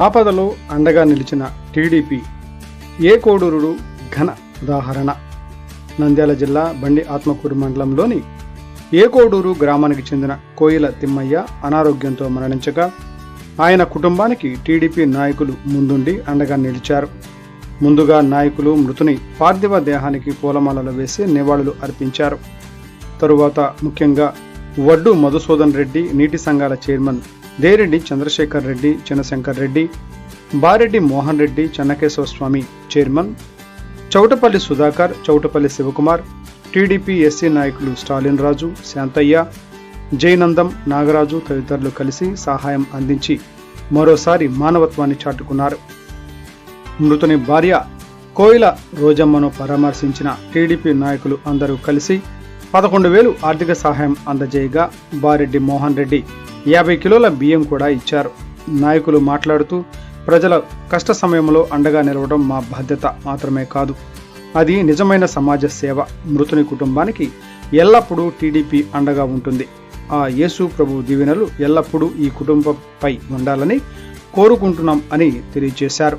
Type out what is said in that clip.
ఆపదలో అండగా నిలిచిన టీడీపీ ఏ కోడూరుడు ఘన ఉదాహరణ? నంద్యాల జిల్లా బండి ఆత్మకూరు మండలంలోని ఏకోడూరు గ్రామానికి చెందిన కోయిల తిమ్మయ్య అనారోగ్యంతో మరణించగా ఆయన కుటుంబానికి టీడీపీ నాయకులు ముందుండి అండగా నిలిచారు. ముందుగా నాయకులు మృతుని పార్థివ దేహానికి పూలమాలలు వేసి నివాళులు అర్పించారు. తరువాత ముఖ్యంగా వడ్డు మధుసూదన్ రెడ్డి నీటి సంఘాల chairman Dereddy Chandrasekhar Reddy Chinnashankar Reddy Bareddy Mohan Reddy Chennakesava Swamy chairman Chowtapalli Sudhakar Chowtapalli Sivakumar TDP SC నాయకులు స్టాలిన్ రాజు శాంతయ్య జయనందం నాగరాజు తదితరులు కలిసి సహాయం అందించి మరోసారి మానవత్వాన్ని చాటుకున్నారు. మృతుని భార్య కోయిల రోజమ్మను పరామర్శించిన టీడీపీ నాయకులు అందరూ కలిసి పదకొండు వేలు ఆర్థిక సహాయం అందజేయగా బారెడ్డి మోహన్ రెడ్డి యాభై కిలోల బియ్యం కూడా ఇచ్చారు. నాయకులు మాట్లాడుతూ ప్రజల కష్ట సమయంలో అండగా నిలవడం మా బాధ్యత మాత్రమే కాదు. అది నిజమైన సమాజ సేవ. మృతుని కుటుంబానికి ఎల్లప్పుడూ టీడీపీ అండగా ఉంటుంది. ఆ యేసు ప్రభు దీవెనలు ఎల్లప్పుడూ ఈ కుటుంబంపై ఉండాలని కోరుకుంటున్నాం అని తెలియజేశారు.